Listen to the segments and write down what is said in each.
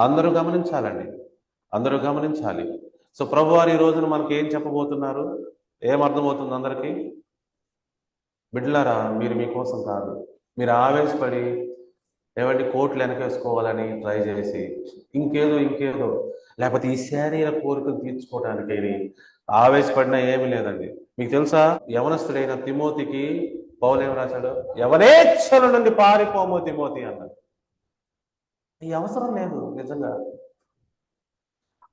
అందరూ గమనించాలండి. అందరూ గమనించాలి. సో ప్రభువారు ఈ రోజున మనకి ఏం చెప్పబోతున్నారు? ఏం అర్థమవుతుంది అందరికీ? బిడ్డలారా మీరు మీకోసం కాదు. మీరు ఆవేశపడి ఏమంటే కోట్లు వెనకేసుకోవాలని ట్రై చేసి ఇంకేదో ఇంకేదో లేకపోతే ఈ శారీర కోరికను తీర్చుకోవడానికి ఆవేశపడినా ఏమీ లేదండి. మీకు తెలుసా? యవనస్తుడైన తిమోతికి పౌలు ఏం రాశాడు? యవనేచ్ఛల నుండి పారిపోమో తిమోతి అన్నాడు. ఈ అవసరం లేదు నిజంగా.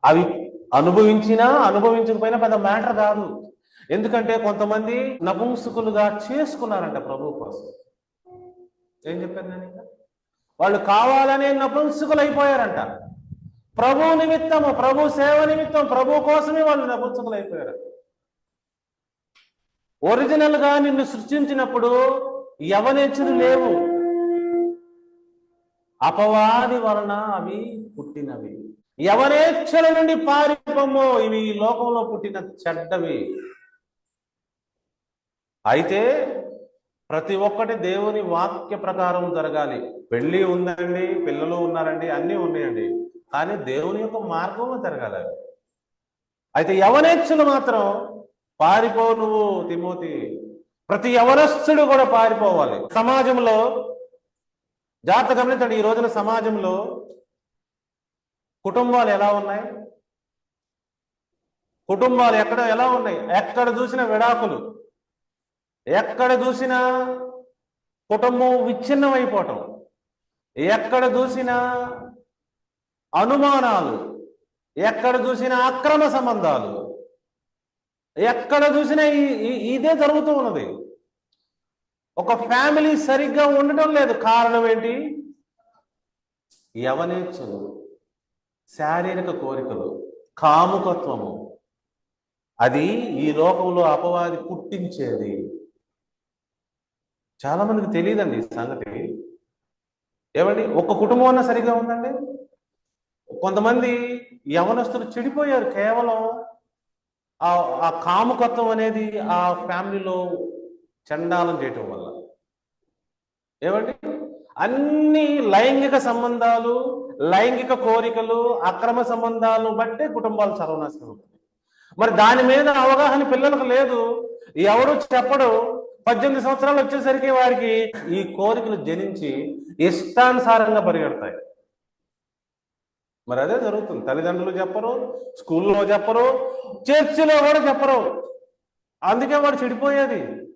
అవి అనుభవించినా అనుభవించకపోయినా పెద్ద మ్యాటర్ కాదు. ఎందుకంటే కొంతమంది నపుంసుకులుగా చేసుకున్నారంట ప్రభు కోసం. ఏం చెప్పాను నేను ఇంకా? వాళ్ళు కావాలనే నపుంసుకులు అయిపోయారంట ప్రభు నిమిత్తము ప్రభు సేవ నిమిత్తం ప్రభు కోసమే వాళ్ళు నపుంసుకులు అయిపోయారు ఒరిజినల్గా నిన్ను సృష్టించినప్పుడు యవనేచ్చులు లేవు. అపవాది వలన అవి పుట్టినవి. ఎవరేచ్ఛల నుండి పారిపోము ఇవి ఈ లోకంలో పుట్టిన చెడ్డవి. అయితే ప్రతి ఒక్కటి దేవుని వాక్య ప్రకారం జరగాలి. పెళ్ళి ఉందండి పిల్లలు ఉన్నారండి అన్నీ ఉన్నాయండి. కానీ దేవుని యొక్క మార్గంలో జరగాలి అవి. అయితే యవనేచ్ఛలు మాత్రం పారిపో నువ్వు తిమోతి. ప్రతి యవనస్తుడు కూడా పారిపోవాలి. సమాజంలో జాగ్రత్త గమనించండి ఈ రోజున సమాజంలో కుటుంబాలు ఎలా ఉన్నాయి? కుటుంబాలు ఎక్కడ ఎలా ఉన్నాయి? ఎక్కడ చూసిన విడాకులు. ఎక్కడ చూసినా కుటుంబం విచ్ఛిన్నం అయిపోవటం ఎక్కడ చూసినా అనుమానాలు. ఎక్కడ చూసినా అక్రమ సంబంధాలు. ఎక్కడ చూసినా ఇదే జరుగుతూ ఉన్నది. ఒక ఫ్యామిలీ సరిగ్గా ఉండటం లేదు. కారణం ఏంటి? యవనేచ్ఛలు శారీరక కోరికలు కాముకత్వము. అది ఈ లోకంలో అపవాది పుట్టించేది. చాలా మందికి తెలియదండి ఈ సంగతి. ఏమండి? ఒక కుటుంబం అన్నా సరిగా ఉందండి? కొంతమంది యవనస్తులు చెడిపోయారు. కేవలం ఆ ఆ కాముకత్వం అనేది ఆ ఫ్యామిలీలో చండాలం చేయటం వల్ల. ఏమండి? అన్ని లైంగిక సంబంధాలు లైంగిక కోరికలు అక్రమ సంబంధాలను బట్టే కుటుంబాలు సర్వనాశనం అవుతుంది మరి దాని మీద అవగాహన పిల్లలకు లేదు. ఎవరు చెప్పడు. పద్దెనిమిది సంవత్సరాలు వచ్చేసరికి వారికి ఈ కోరికలు జనించి ఇష్టానుసారంగా పరిగెడతాయి. మరి అదే జరుగుతుంది. తల్లిదండ్రులు చెప్పరు స్కూల్లో చెప్పరు చర్చిలో కూడా చెప్పరు. అందుకే వాడు చెడిపోయేది.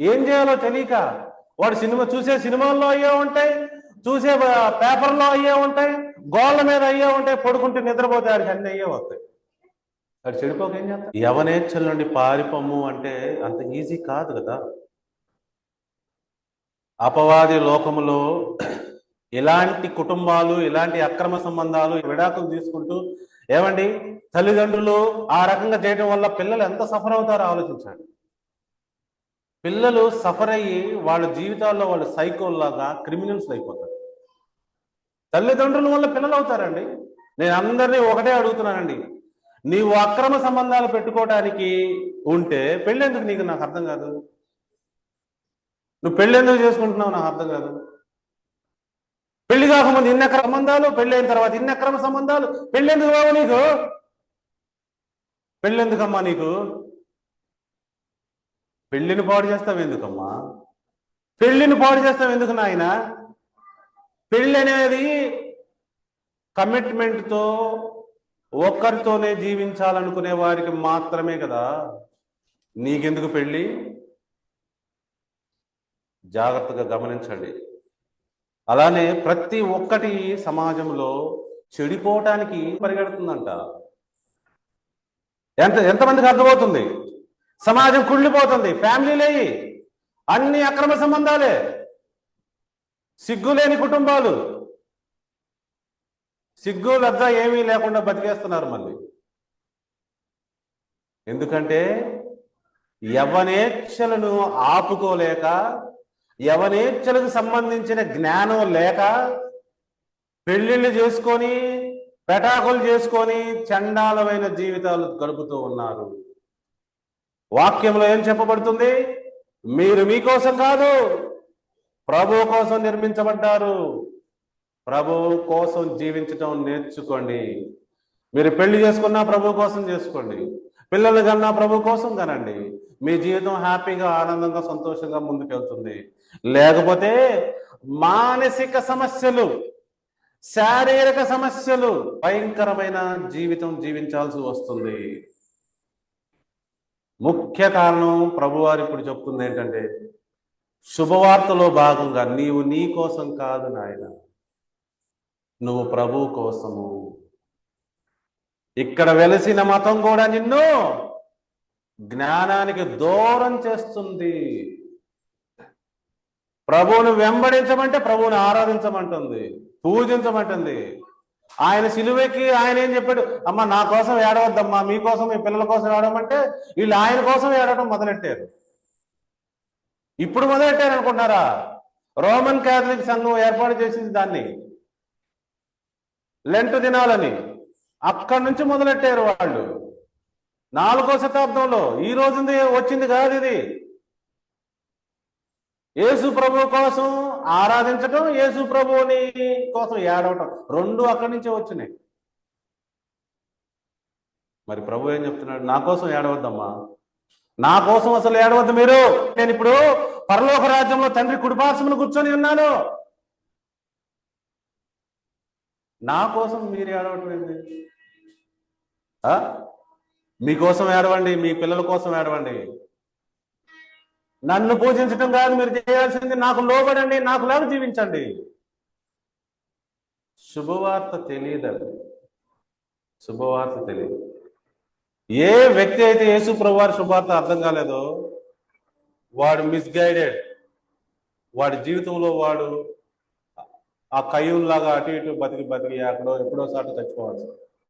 ఏం చేయాలో తెలియక వాడు సినిమా చూసే సినిమాల్లో అయ్యే ఉంటాయి చూసే పేపర్లో అయ్యే ఉంటాయి గోళ్ళ మీద అయ్యే ఉంటాయి పడుకుంటే నిద్రపోతే ఆడికి అన్ని అయ్యే వస్తాయి. అది చెడిపోక ఏం చేస్తాడు? యవనేచ్ఛల నుండి పారిపోము అంటే అంత ఈజీ కాదు కదా. అపవాది లోకములో ఇలాంటి కుటుంబాలు ఇలాంటి అక్రమ సంబంధాలు విడాకులు తీసుకుంటూ ఏమండి? తల్లిదండ్రులు ఆ రకంగా చేయడం వల్ల పిల్లలు ఎంత సఫర్ అవుతారో ఆలోచించండి. పిల్లలు సఫర్ అయ్యి వాళ్ళ జీవితాల్లో వాళ్ళు సైకోల్లాగా క్రిమినల్స్ అయిపోతారు. తల్లిదండ్రుల వల్ల పిల్లలు అవుతారండి. నేను అందరినీ ఒకటే అడుగుతున్నానండి. నీవు అక్రమ సంబంధాలు పెట్టుకోవడానికి ఉంటే పెళ్ళెందుకు నీకు నాకు అర్థం కాదు? నువ్వు పెళ్ళెందుకు చేసుకుంటున్నావు నాకు అర్థం కాదు? పెళ్ళి కాకముందు ఇన్ని అక్రమ సంబంధాలు పెళ్ళి అయిన తర్వాత ఇన్ని అక్రమ సంబంధాలు పెళ్ళెందుకు బాబు నీకు? పెళ్ళెందుకమ్మా నీకు? పెళ్ళిని పాడు చేస్తావు ఎందుకమ్మా పెళ్ళిని పాడు చేస్తావు ఎందుకు నాయన? పెళ్ళి అనేది కమిట్మెంట్తో ఒక్కరితోనే జీవించాలనుకునే వారికి మాత్రమే కదా. నీకెందుకు పెళ్ళి? జాగ్రత్తగా గమనించండి. అలానే ప్రతి ఒక్కటి సమాజంలో చెడిపోవటానికి పరిగెడుతుందంట. ఎంత ఎంతమందికి అర్థమవుతుంది? సమాజం కుళ్ళిపోతుంది ఫ్యామిలీలేయి అన్ని అక్రమ సంబంధాలే. సిగ్గులేని కుటుంబాలు. సిగ్గు లద్ద ఏమీ లేకుండా బతికేస్తున్నారు మళ్ళీ. ఎందుకంటే యవనేచ్ఛలను ఆపుకోలేక యవనేచ్ఛలకు సంబంధించిన జ్ఞానం లేక పెళ్ళిళ్ళు చేసుకొని పెటాకులు చేసుకొని చండాలమైన జీవితాలు గడుపుతూ ఉన్నారు. వాక్యంలో ఏం చెప్పబడుతుంది? మీరు మీకోసం కాదు ప్రభు కోసం నిర్మించబడ్డారు. ప్రభు కోసం జీవించటం నేర్చుకోండి. మీరు పెళ్ళి చేసుకున్నా ప్రభు కోసం చేసుకోండి. పిల్లలు కన్నా ప్రభు కోసం కనండి. మీ జీవితం హ్యాపీగా ఆనందంగా సంతోషంగా ముందుకెళ్తుంది. లేకపోతే మానసిక సమస్యలు శారీరక సమస్యలు భయంకరమైన జీవితం జీవించాల్సి వస్తుంది. ముఖ్య కారణం ప్రభువారు ఇప్పుడు చెప్తుంది ఏంటంటే శుభవార్తలో భాగంగా నీవు నీ కోసం కాదు నాయన నువ్వు ప్రభు కోసము. ఇక్కడ వెలసిన మతం కూడా నిన్ను జ్ఞానానికి దూరం చేస్తుంది. ప్రభువును వెంబడించమంటే ప్రభువుని ఆరాధించమంటుంది పూజించమంటుంది. ఆయన సిలువకి ఆయన ఏం చెప్పాడు? అమ్మ నా కోసం ఏడవద్దమ్మా మీకోసం మీ పిల్లల కోసం ఏడవమంటే వీళ్ళు ఆయన కోసం ఏడవడం మొదలెట్టారు. ఇప్పుడు మొదలెట్టారు అనుకుంటున్నారా? రోమన్ క్యాథలిక్ సంఘం ఏర్పాటు చేసింది దాన్ని. లెంట్ దినాలని. అక్కడి నుంచి మొదలెట్టారు వాళ్ళు. నాలుగో శతాబ్దంలో ఈ రోజుంది వచ్చింది కాదు ఇది. యేసు ప్రభు కోసం ఆరాధించటం యేసు ప్రభువుని కోసం ఏడవటం. రెండు అక్కడి నుంచే వచ్చినాయి. మరి ప్రభు ఏం చెప్తున్నాడు? నా కోసం ఏడవద్దమ్మా. నా కోసం అసలు ఏడవద్దు మీరు. నేను ఇప్పుడు పరలోక రాజ్యంలో తండ్రి కుడిపార్శ్వమును కూర్చొని ఉన్నాను. నా కోసం మీరు ఏడవటం ఏంటి మీకోసం ఏడవండి మీ పిల్లల కోసం ఏడవండి. నన్ను పూజించడం కాదు మీరు చేయాల్సింది నాకు లోబడండి నాకు లాగా జీవించండి. శుభవార్త తెలియదండి. శుభవార్త తెలియదు. ఏ వ్యక్తి అయితే యేసు ప్రభువారి శుభవార్త అర్థం కాలేదో వాడు మిస్గైడెడ్ వాడి జీవితంలో వాడు ఆ కయ్యూల్లాగా అటు ఇటు బతికి బతికి అక్కడో ఎప్పుడో సార్లు చచ్చిపోవాల్సింది.